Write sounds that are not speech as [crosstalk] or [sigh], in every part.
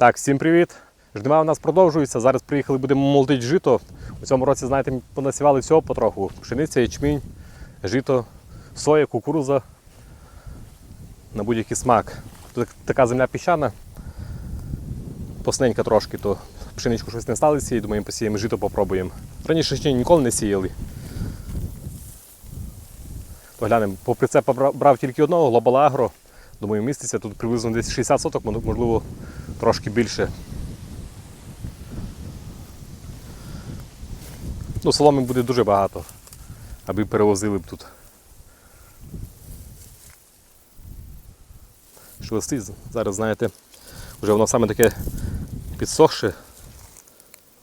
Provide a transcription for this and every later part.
Так, всім привіт. Жнива у нас продовжується. Зараз приїхали, будемо молотити жито. У цьому році, знаєте, понасівали всього потроху. Пшениця, ячмінь, жито, соя, кукуруза. На будь-який смак. Тут така земля піщана, посненька трошки, то пшеничку щось не стали сіяти, думаємо, посіємо жито попробуємо. Раніше ще ніколи не сіяли. То глянемо, по прицепа брав, тільки одного, Global Agro. Думаю, міститься тут приблизно десь 60 соток, можливо, трошки більше. Ну, соломи буде дуже багато, аби перевозили б тут. Шелестить, зараз, знаєте, вже воно саме таке підсохше.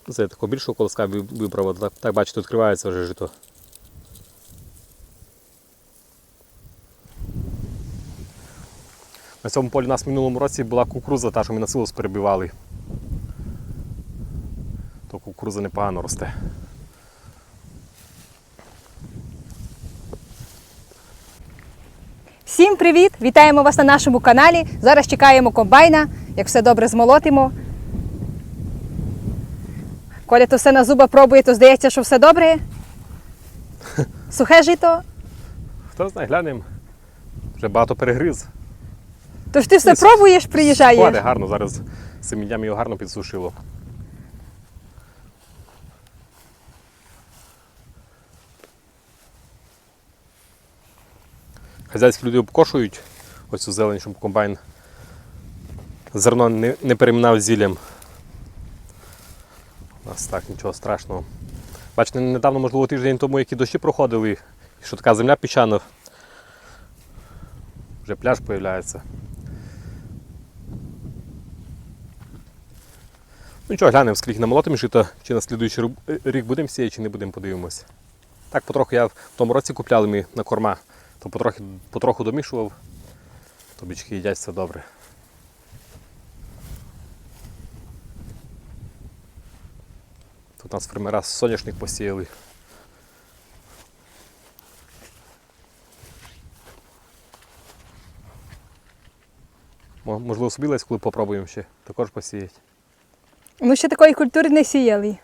Це такого більшого колоска вибрав, так, так бачите, відкривається вже жито. На цьому полі у нас в минулому році була кукуруза, та що ми на силос перебивали. То кукуруза непогано росте. Всім привіт! Вітаємо вас на нашому каналі. Зараз чекаємо комбайна, як все добре змолотимо. Коля то все на зуба пробує, то здається, що все добре. [laughs] Сухе жито. Хто знає, глянемо. Вже багато перегриз. Тож ти все Ось. пробуєш, приїжджаєш. Сходи гарно, зараз днями його гарно підсушило. Хазяйські люди обкошують оцю зелень, щоб комбайн зерно не, не переминав зіллям. У нас так, нічого страшного. Бачите, недавно, можливо, тиждень тому, які дощі проходили, і що така земля піщана. Вже пляж з'являється. Ну нічого, глянемо, скільки намолотимо жито, чи на слідуючий рік будемо сіяти, чи не будемо, подивимось. Так, потроху я в тому році купляли ми на корма, то потроху, потроху домішував, то бички їдять все добре. Тут у нас фермера соняшник посіяли. Можливо, собі лесь, коли попробуємо ще також посіяти. Ну, ще такої культури не сіяли.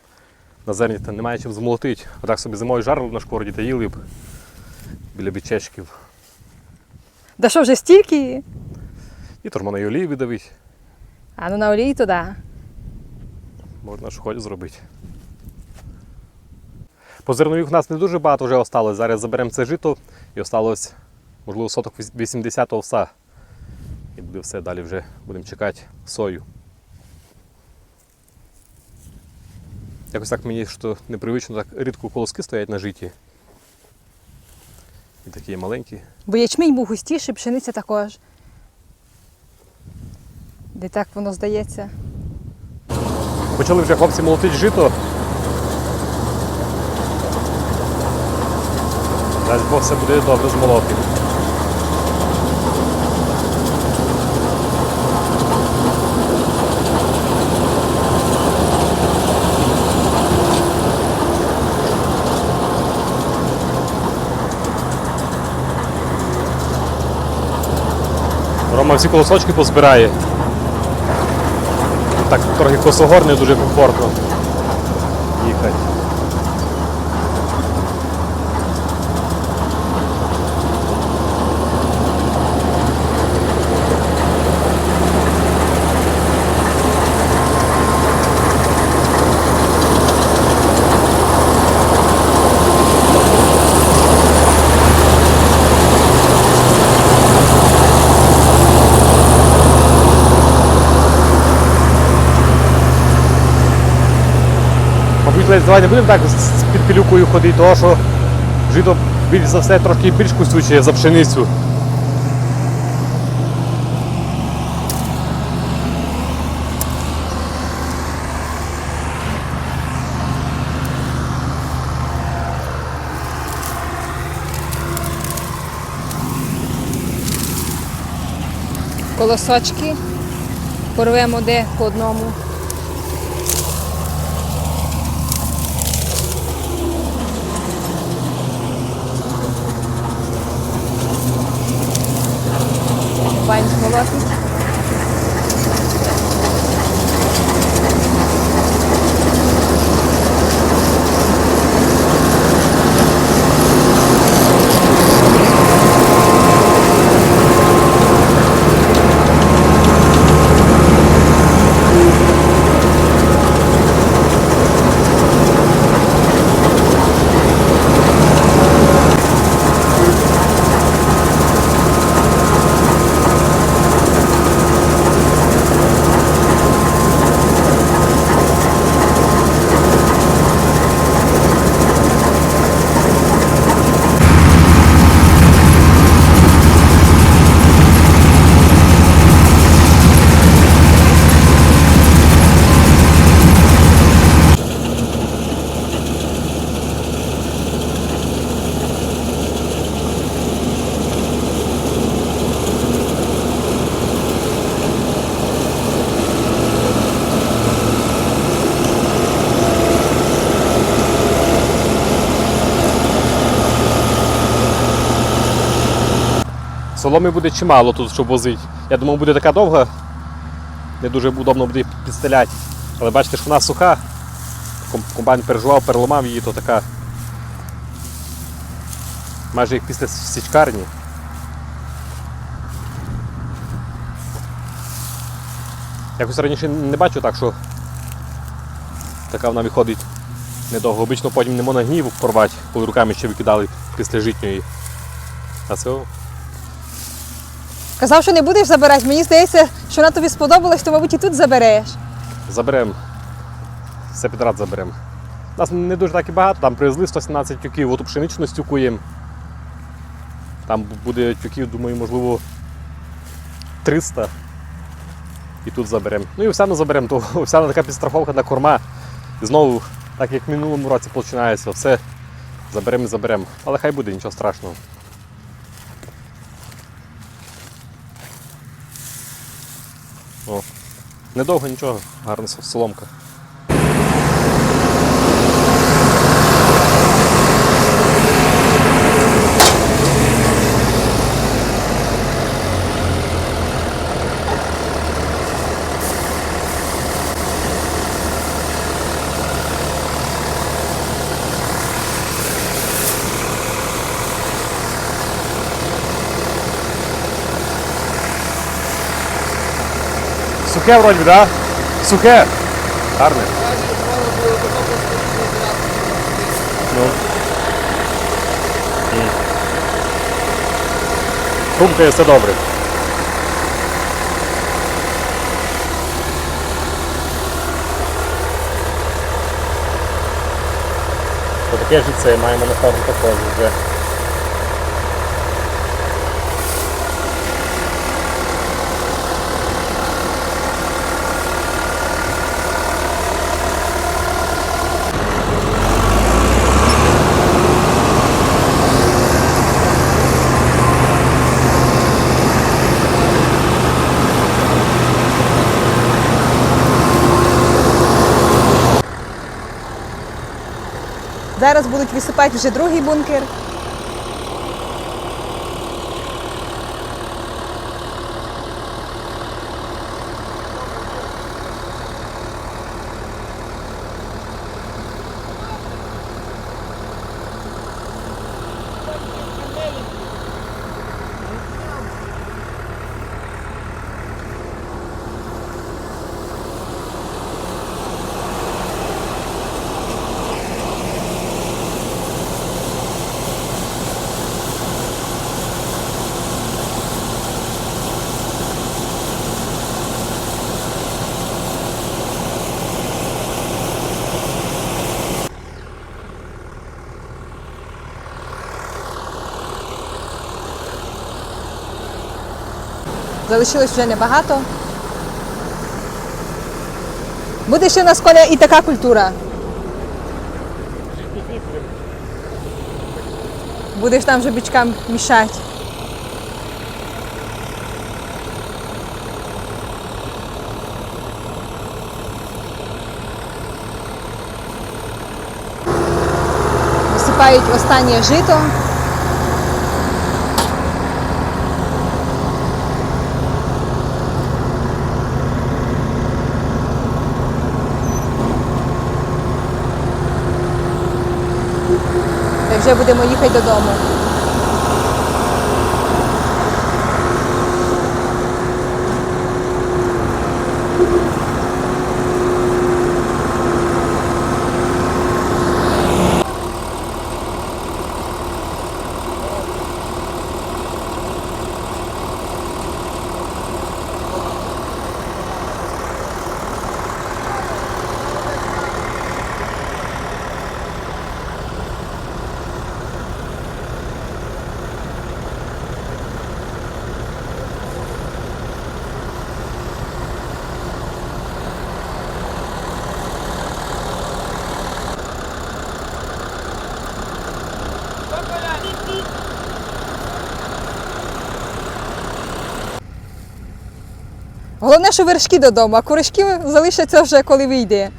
На зерні та немає чим змолотити. Отак собі зимою жарили на шкороді та їли б біля бічечків. Да що вже стільки? І то ж можна і олії видавити, А ну на олії туди. можна ж хоч зробити. По зернових у нас не дуже багато вже осталось. Зараз заберемо це жито і осталось, можливо, соток 80 овса. І буде все далі вже будемо чекати сою. Якось так мені що непривично, так рідко колоски стоять на житі. І такі маленькі. Бо ячмінь був густіший, пшениця також. Де так воно здається. Почали вже хлопці молотити жито. Дасть Бог все буде добре з молотим. Рома всі колосочки позбирає. Так трохи косогорне дуже комфортно їхати. Не будемо так з з під пилюкою ходити, тому що жито більш за все трошки більш кусюче за пшеницю. Колосочки. Порвемо де по одному. Комбайн Соломи буде чимало тут, щоб возити. Я думав, буде така довга, не дуже удобно буде підстеляти. Але бачите, що вона суха. Комбайн переживав, переламав її, то така. Майже як після січкарні. Якось раніше не бачу так, що така вона виходить недовго. Обично потім не можна гнів порвати, коли руками ще викидали після житньої. А це Казав, що не будеш забирати. Мені здається, що вона тобі сподобалась, то, мабуть, і тут забереш. заберемо. Все підряд заберемо. Нас не дуже так і багато, там привезли 117 тюків, от пшеничну стюкуємо. Там буде тюків, думаю, можливо, 300. І тут заберемо. Ну і овсяну заберемо, то [laughs] овсяна така підстраховка на корма. І знову, так як в минулому році починається, все заберемо і заберемо. Але хай буде, нічого страшного. О, недовго нічого, гарна соломка. Сухе вроді, да? Сухе. Гарне. Ну. М. Хрумкає все добре. Таке ж це маємо напевно також вже. Зараз будуть висипати вже другий бункер. Залишилось вже небагато. Буде ще у нас коля і така культура. Будеш там вже бичкам мішати. Висипають останнє жито. Вже будемо їхати додому. Головне, що вершки додому, а курочки залишаться вже коли вийде.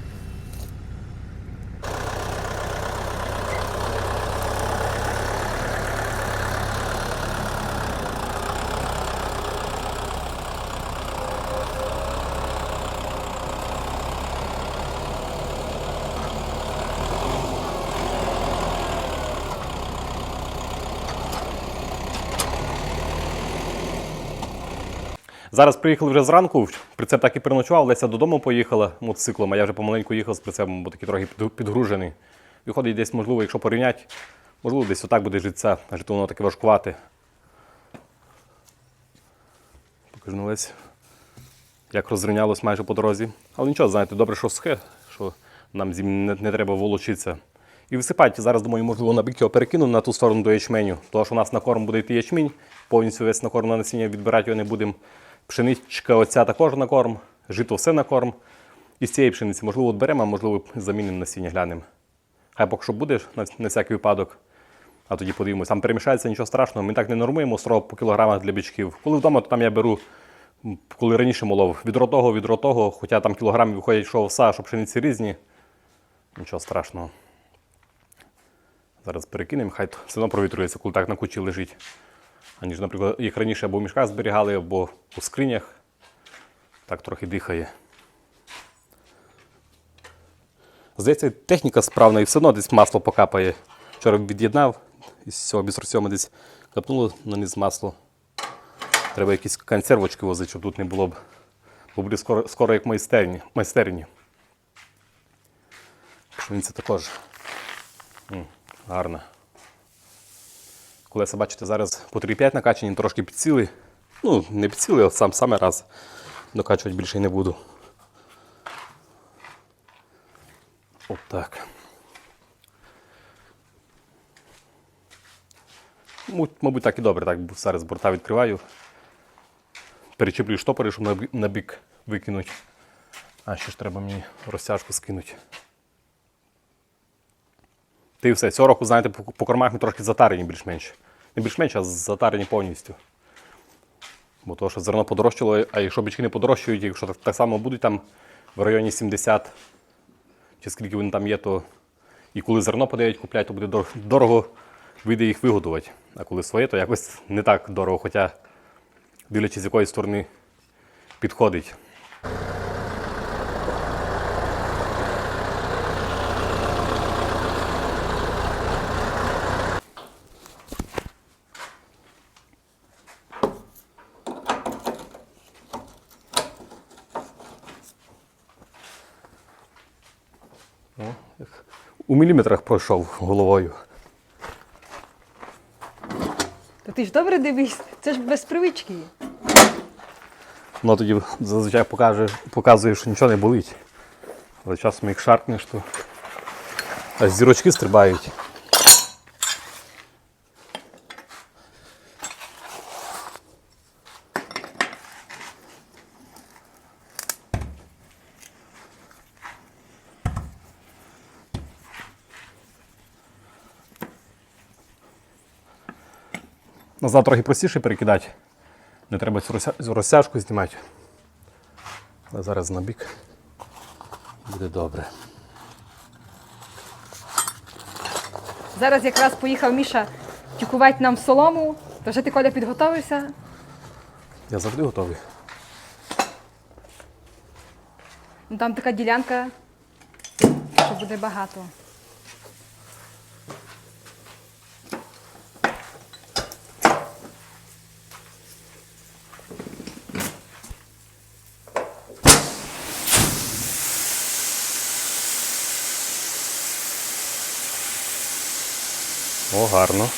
Зараз приїхали вже зранку, прицеп так і переночував, Леся додому поїхала мотоциклом, а я вже помаленьку їхав з прицепом, бо такий трохи підгружений. Виходить, десь, можливо, якщо порівняти, можливо, десь отак буде життя, а жито воно таке важкувате. Покажу на Лесі, як розрівнялось майже по дорозі. Але нічого, знаєте, добре, що сухе, що нам зим не, не треба волочитися. І висипати. Зараз, думаю, можливо, на бік його перекину на ту сторону до ячменю. Тому що у нас на корм буде йти ячмінь, повністю весь на корм на насіння відбирати його не будемо. Пшеничка оця також на корм, жито все на корм. І з цієї пшениці, можливо, беремо, а можливо, замінимо насіння, глянемо. Хай поки що буде на, всякий випадок. А тоді подивимось. Там перемішається нічого страшного. Ми так не нормуємо строго по кілограмах для бичків. Коли вдома, то там я беру, коли раніше молов, відро того, відро того, хоча там кілограмів виходять, що овса, що пшениці різні. Нічого страшного. Зараз перекинемо, хай все одно провітрюється, коли так на кучі лежить. Аніж, наприклад, їх раніше або в мішках зберігали, або у скринях. Так трохи дихає. Здається, техніка справна і все одно десь масло покапає. Вчора від'єднав із цього бістросьома десь капнуло на низ масло. Треба якісь консервочки возити, щоб тут не було б. Бо буде скоро, скоро як майстерні. майстерні. Пшениця також М, гарна. Колеса, бачите, зараз по 3,5 накачані, трошки підсіли. Ну, не підсіли, а сам саме раз. Докачувати більше не буду. От так. Мабуть, так і добре. Так, зараз борта відкриваю. Перечіплюю штопори, щоб на бік викинути. А ще ж треба мені розтяжку скинути. Та і все. Цього року, знаєте, по кормах ми трошки затарені більш-менш. Не більш-менш, а затарені повністю. Бо то, що зерно подорожчало, а якщо бички не подорожчають, якщо так, так само будуть там в районі 70, чи скільки вони там є, то і коли зерно подають, купляють, то буде дорого вийде їх вигодувати. А коли своє, то якось не так дорого, хоча дивлячись, з якої сторони підходить. У міліметрах пройшов головою. Та ти ж добре дивись, це ж без привички. Ну тоді зазвичай покаже, показує, що нічого не болить. Але часом їх шарпнеш, то аж зірочки стрибають. Назад трохи простіше перекидати. Не треба цю розтя- розтяжку знімати. Але зараз на бік буде добре. Зараз якраз поїхав Міша тюкувати нам солому. То вже ти Коля підготовився. Я завжди готовий. Ну, там така ділянка, що буде багато. О, гарно.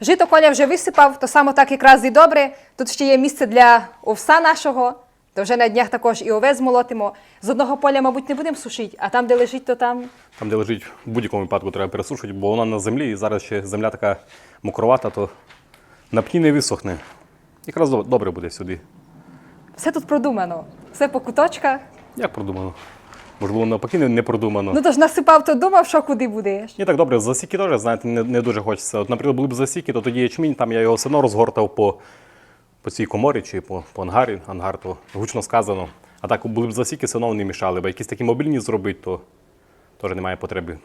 Жито Коля вже висипав, то само так якраз і добре. Тут ще є місце для овса нашого. То вже на днях також і овес змолотимо. З одного поля, мабуть, не будемо сушити, а там, де лежить, то там. Там, де лежить, в будь-якому випадку треба пересушити, бо вона на землі і зараз ще земля така мокровата, то на пні не висохне. Якраз добре буде сюди. Все тут продумано. Все по куточках. Як продумано? Можливо, навпаки, не, не продумано. Ну то ж насипав, то думав, що куди будеш. Ні, так добре, засіки теж, знаєте, не, не дуже хочеться. От, наприклад, були б засіки, то тоді ячмінь, там я його все одно розгортав по, по цій коморі чи по, по ангарі, ангар, то гучно сказано. А так були б засіки, все одно не мішали, бо якісь такі мобільні зробити, то теж немає потреби.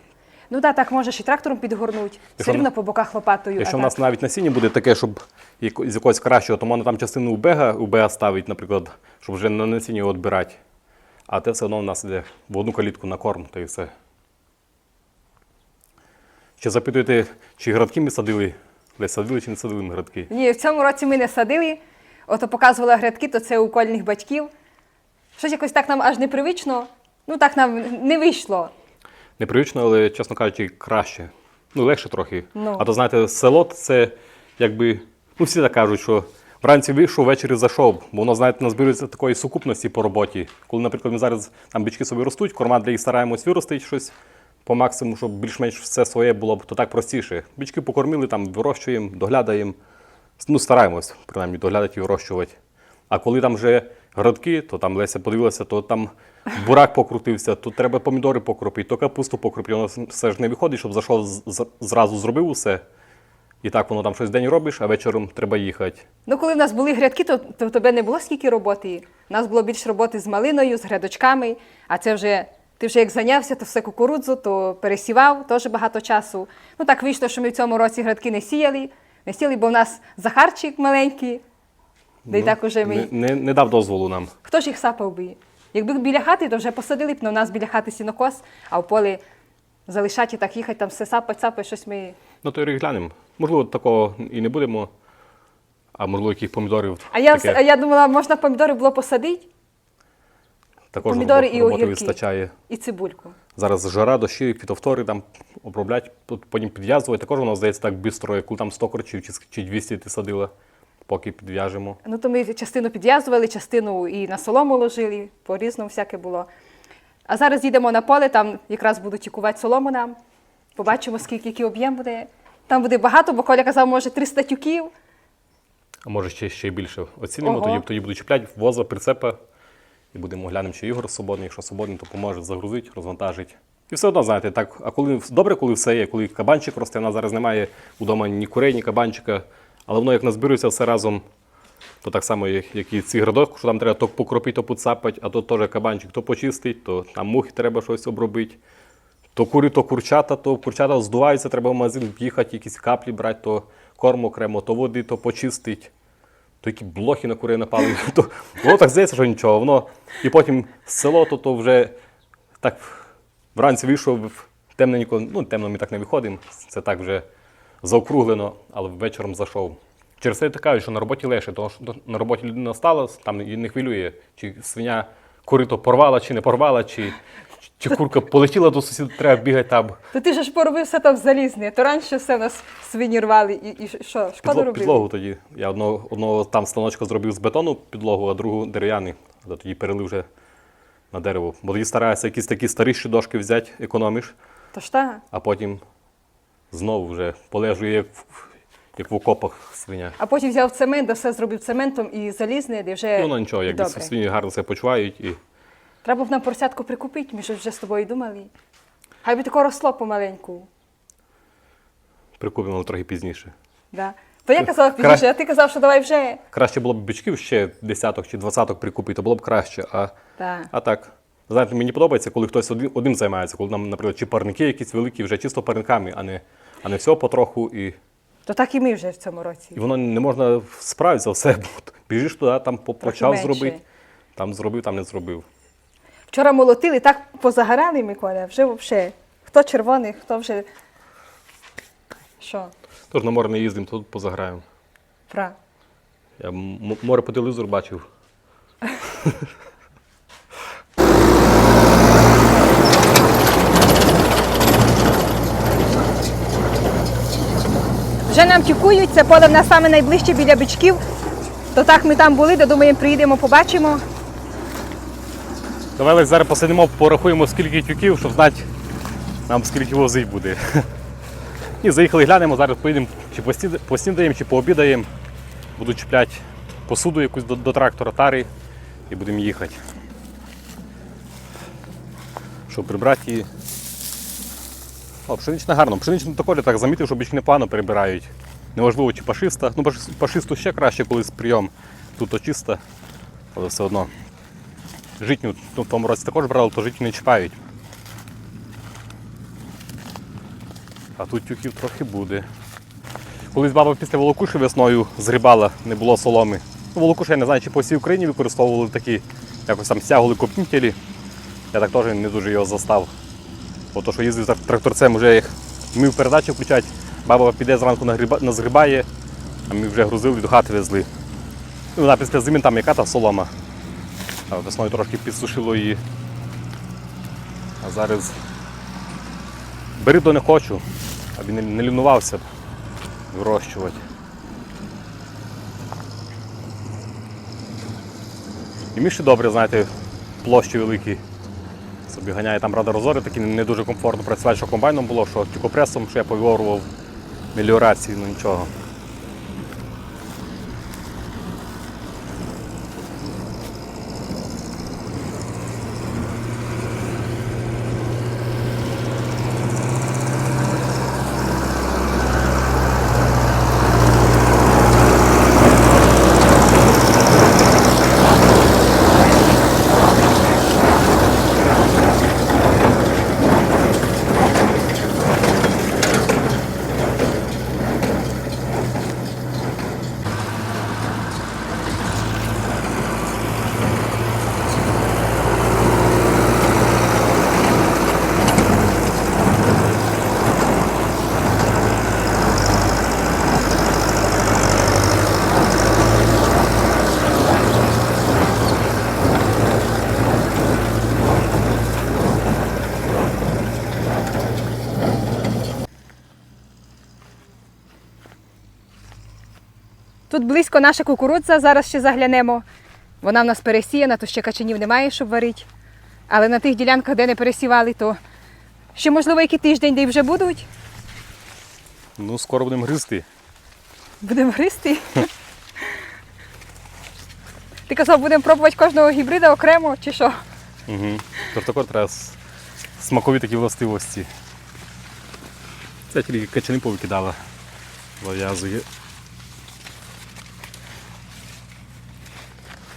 Ну так, так можеш і трактором підгорнути, все рівно по боках лопатою. Якщо в нас навіть насіння буде таке, щоб з якогось кращого, то можна там частину убега, убега ставити, наприклад, щоб вже на насіння його відбирати. А те все одно в нас йде в одну калітку на корм, та і все. Ще запитуєте, чи градки ми садили? Десь садили чи не садили ми градки? Ні, в цьому році ми не садили. Ото показувала грядки, то це у кольних батьків. Щось якось так нам аж непривично. Ну так нам не вийшло. Непривично, але, чесно кажучи, краще. Ну, легше трохи. Ну. А то, знаєте, село це якби. Ну, всі так кажуть, що вранці вийшов, ввечері зайшов. Бо воно, знаєте, назбирується такої сукупності по роботі. Коли, наприклад, ми зараз там бички собі ростуть, корма для їх стараємось виростити щось по максимуму, щоб більш-менш все своє було то так простіше. Бички покормили, там вирощуємо, доглядаємо. Ну, стараємось, принаймні, доглядати і вирощувати. А коли там вже градки, то там Леся подивилася, то там бурак покрутився, то треба помідори покропити, то капусту покропити. Воно все ж не виходить, щоб зайшов зразу зробив усе. І так воно там щось день робиш, а вечором треба їхати. Ну, коли в нас були грядки, то, то в тебе не було скільки роботи. У нас було більше роботи з малиною, з грядочками, а це вже. Ти вже як зайнявся, то все кукурудзу, то пересівав, теж багато часу. Ну так вийшло, що ми в цьому році градки не сіяли. Не сіяли, бо в нас Захарчик маленький. Да й Ну, так уже ми. Не, не, не дав дозволу нам. Хто ж їх сапав би? Якби біля хати, то вже посадили б, але у нас біля хати сінокос, а в полі залишати і так їхати, там все сапать, сапать, щось ми. Ну то і глянемо. Можливо, такого і не будемо, а можливо, яких помідорів. А я, таке а я думала, можна помідори було посадити також помідори і роботи огірки. вистачає. і цибульку. Зараз жара, дощі, фітофтори там оброблять, пот- потім підв'язувати. Також воно здається так бистро, як коли там 100 корчів чи, с- чи 200 ти садила, поки підв'яжемо. Ну то ми частину підв'язували, частину і на солому ложили, по-різному всяке було. А зараз їдемо на поле, там якраз будуть тікувати солому нам. Побачимо, скільки який об'єм буде. Там буде багато, бо Коля казав, може 300 тюків. А може ще, ще й більше. Оцінимо, Ого. тоді, тоді буду чіпляти воза, прицепа. І будемо глянемо, чи Ігор свободний. Якщо свободний, то поможе загрузити, розвантажити. І все одно, знаєте, так, а коли добре, коли все є, коли кабанчик росте, нас зараз немає вдома ні курей, ні кабанчика, але воно як назбирується все разом, то так само, як, як і ці градок, що там треба то покропити, то поцапати, а то теж кабанчик то почистить, то там мухи треба щось обробити. То кури, то курчата, то курчата здуваються, треба в магазин їхати, якісь каплі брати, то корм окремо, то води, то почистить, то які блохи на курей напали. [laughs] То, воно так здається, що нічого. Воно, і потім село, то, то вже так вранці вийшов темненько, ну темно ми так не виходимо, це так вже заокруглено, але вечором зайшов. Через це я що на роботі легше, тому що на роботі людина стала, там її не хвилює, чи свиня корито порвала, чи не порвала, чи, чи курка полетіла до сусіда, треба бігати там. То ти ж поробив все там залізне, то раніше все в нас свині рвали і, і що, шкода Підло, робили? підлогу тоді. Я одного, одного там станочка зробив з бетону підлогу, а другу дерев'яний. Тоді перелив вже на дерево. Бо тоді стараюся якісь такі старіші дошки взяти, економиш, То ж так. а потім знову вже полежу, як, в- як в окопах свиня. А потім взяв цемент, да все зробив цементом і залізне, де вже І воно нічого, якби добре. свині гарно себе почувають і Треба б нам поросятку прикупити, ми ж вже з тобою думали. Хай би тако росло помаленьку. прикупимо трохи пізніше. Да. То я казала Кра- пізніше, а ти казав, що давай вже. Краще було б бичків ще десяток чи двадцяток прикупити, то було б краще. А, Так. а так, знаєте, мені подобається, коли хтось один, одним займається, коли нам, наприклад, чи парники якісь великі, вже чисто парниками, а не, а не всього потроху. І, То так і ми вже в цьому році. і воно не можна справитися все. Біжиш туди, там почав зробити, там зробив, там не зробив. Вчора молотили, так позагорали, Миколя, вже взагалі. Хто червоний, хто вже. Що? Тож на море не їздимо, тут позаграємо. Пра. Я м- море по телевізору бачив. Вже нам тікують, це поле в нас саме найближче біля бичків. То так ми там були, додумаємо, приїдемо, побачимо. Давай зараз посидимо, порахуємо, скільки тюків, щоб знати, нам скільки возить буде. І заїхали, глянемо, зараз поїдемо, чи посні- поснідаємо, чи пообідаємо. Буду чіпляти посуду якусь до, до трактора тари і будемо їхати. Щоб прибрати її. О, пшенична гарно. Пшеничну також так замітив, що більш непогано перебирають. Неважливо, чи пашиста. Ну, пашисту ще краще, коли прийом. Тут то чиста, але все одно. Житню ну, в тому році також брали, то житню не чіпають. А тут тюків трохи буде. Колись баба після волокуші весною згрібала, не було соломи. Ну, волокуші, я не знаю, чи по всій Україні використовували такі, якось там стягували копнітелі. Я так теж не дуже його застав. Бо то, що їздив тракторцем, вже як вмів передачі включати, баба піде зранку назгрібає, а ми вже грузили до хати везли. Ну, вона після зими там яка та солома. Весною трошки підсушило її. А зараз бери до не хочу, аби не, лінувався вирощувати. І міші добре, знаєте, площі великі. Собі ганяє там рада розори, такі не дуже комфортно працювати, що комбайном було, що тюкопресом, що я повіорував меліорації, ну нічого. Тут близько наша кукурудза, зараз ще заглянемо. Вона в нас пересіяна, то ще качанів немає, щоб варити. Але на тих ділянках, де не пересівали, то ще, можливо, який тиждень, де й вже будуть. Ну, скоро будемо гризти. Будемо гристи. Ти казав, будемо пробувати кожного гібрида окремо, чи що? Угу. Тож також треба смакові такі властивості. Це тільки качани повикидала. Зав'язує.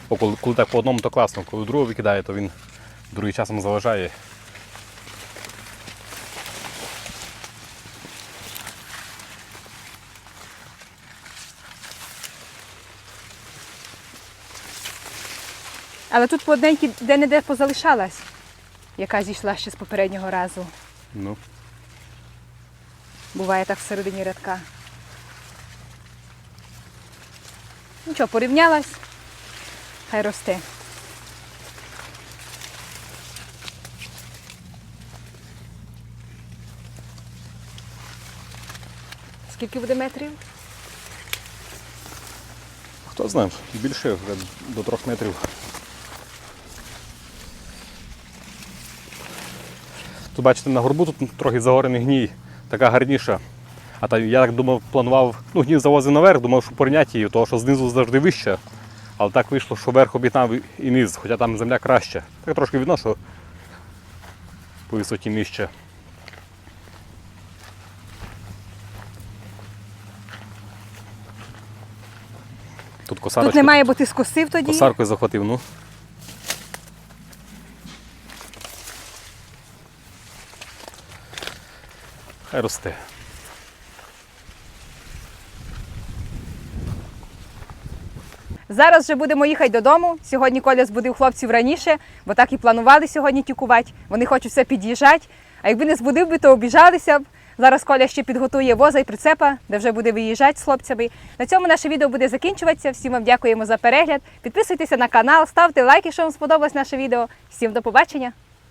О, коли, коли так по одному, то класно, коли другого викидає, то він другий часом заважає. Але тут по одненькій де-не-де позалишалась, яка зійшла ще з попереднього разу. Ну, Буває так всередині рядка. Нічого, порівнялась, хай росте. Скільки буде метрів? хто знає, більше вже до трьох метрів. Тут бачите, на горбу тут трохи загорений гній, така гарніша. А та я так думав, планував, ну гній завозив наверх, думав, що порівняти її, тому що знизу завжди вище. Але так вийшло, що верх об'єднав і- низ, хоча там земля краща. Так трошки видно, що по висоті нижче. Тут косарочка. Тут не має бути скосив тоді. Косаркою захватив, ну. Хай росте. Зараз вже будемо їхати додому. Сьогодні Коля збудив хлопців раніше, бо так і планували сьогодні тюкувати. Вони хочуть все під'їжджати. А якби не збудив би, то обіжалися б. Зараз Коля ще підготує воза і прицепа, де вже буде виїжджати з хлопцями. На цьому наше відео буде закінчуватися. Всім вам дякуємо за перегляд. Підписуйтеся на канал, ставте лайки, якщо вам сподобалось наше відео. Всім до побачення!